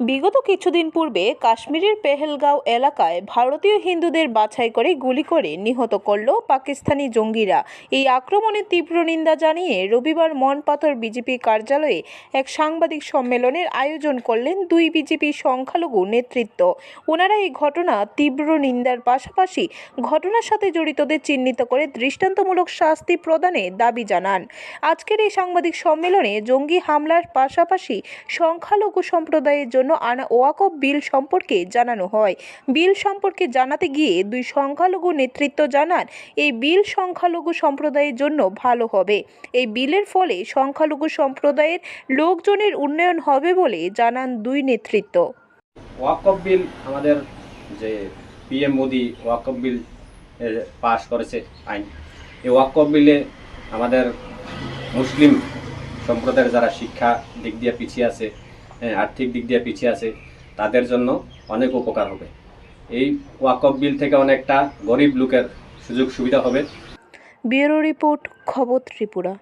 বিগত কিছুদিন পূর্বে কাশ্মীরের পেহেলগাঁও এলাকায় ভারতীয় হিন্দুদের বাছাই করে গুলি করে নিহত করল পাকিস্তানি জঙ্গিরা। এই আক্রমণের তীব্র নিন্দা জানিয়ে রবিবার মনপাথর বিজেপি কার্যালয়ে এক সাংবাদিক সম্মেলনের আয়োজন করলেন দুই বিজেপি সংখ্যালঘু নেতৃত্ব। ওনারা এই ঘটনা তীব্র নিন্দার পাশাপাশি ঘটনার সাথে জড়িতদের চিহ্নিত করে দৃষ্টান্তমূলক শাস্তি প্রদানে দাবি জানান। আজকের এই সাংবাদিক সম্মেলনে জঙ্গি হামলার পাশাপাশি সংখ্যালঘু সম্প্রদায়ের জন্য আনা ওয়াকফ বিল সম্পর্কে জানানো হয়। বিল সম্পর্কে জানাতে গিয়ে দুই সংখ্যালঘু নেতৃত্ব জানান, এই বিল সংখ্যালঘু সম্প্রদায়ের জন্য ভালো হবে। এই বিলের ফলে সংখ্যালঘু সম্প্রদায়ের লোকজনের উন্নয়ন হবে বলে জানান দুই নেতৃত্ব। ওয়াকফ বিল আমাদের যে পিএম মোদি ওয়াকফ বিল পাশ করেছে আইন, এই ওয়াকফ বিলে আমাদের মুসলিম সম্প্রদায়ের যারা শিক্ষা দিক দিয়ে পিছিয়ে আছে আর্থিক দিক দিয়ে পিছিয়ে আছে, তাদের জন্য অনেক উপকার হবে। এই ওয়াকফ বিল থেকে অনেকটা গরিব লোকের সুযোগ সুবিধা হবে। ব্যুরো রিপোর্ট, খবর ত্রিপুরা।